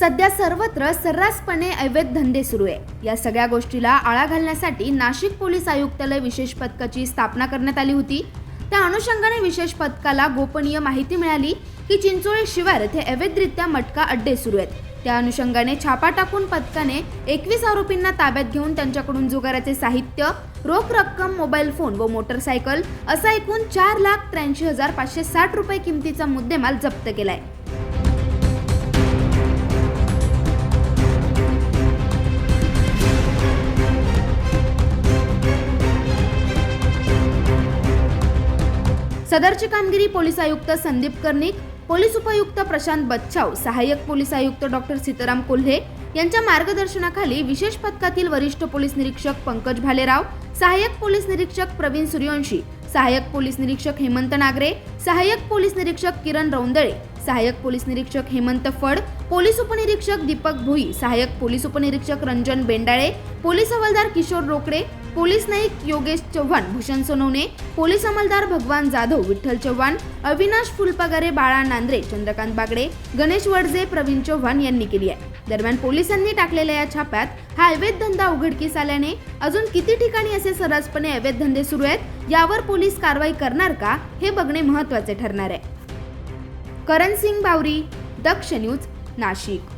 सध्या सर्वत्र सर्रासपणे अवैध धंदे सुरू आहे. या सगळ्या गोष्टीला आळा घालण्यासाठी नाशिक पोलीस आयुक्तालय विशेष पथकाची स्थापना करण्यात आली होती. त्या अनुषंगाने विशेष पथकाला गोपनीय माहिती मिळाली की चिंचोळी शिवार येथे अवैधरित्या मटका अड्डे सुरू आहेत. त्या अनुषंगाने छापा टाकून पथकाने एकवीस आरोपींना ताब्यात घेऊन त्यांच्याकडून जुगाराचे साहित्य रोख रक्कम मोबाईल फोन व मोटरसायकल असा एकूण चार लाख त्र्याऐंशी हजार पाचशे साठ रुपये किमतीचा मुद्देमाल जप्त केलाय. सदरची कामगिरी पोलीस आयुक्त संदीप कर्णिक पोलीस उपयुक्त प्रशांत बच्छाव सहाय्यक पोलीस आयुक्त डॉक्टर सीताराम कोल्हे यांच्या मार्गदर्शनाखाली विशेष पथकातील वरिष्ठ पोलीस निरीक्षक पंकज भालेराव सहाय्यक पोलीस निरीक्षक प्रवीण सूर्यवंशी सहाय्यक पोलीस निरीक्षक हेमंत नागरे सहाय्यक पोलीस निरीक्षक किरण रौंदळे सहाय्यक पोलीस निरीक्षक हेमंत फड पोलीस उपनिरीक्षक दीपक भुई सहाय्यक पोलीस उपनिरीक्षक रंजन बेंडाळे पोलीस हवालदार किशोर रोकडे पोलीस नाईक योगेश चव्हाण भूषण सोनवणे पोलीस अंमलदार भगवान जाधव विठ्ठल चव्हाण अविनाश फुलपगारे बाळा नांद्रे चंद्रकांत बागडे गणेश वडजे प्रवीण चव्हाण यांनी केली आहे. दरम्यान पोलिसांनी टाकलेल्या या छाप्यात हा अवैध धंदा उघडकीस आल्याने अजून किती ठिकाणी असे सरसपणे अवैध धंदे सुरू आहेत यावर पोलीस कारवाई करणार का हे बघणे महत्त्वाचे ठरणार आहे. करण सिंग बावरी दक्ष न्यूज नाशिक.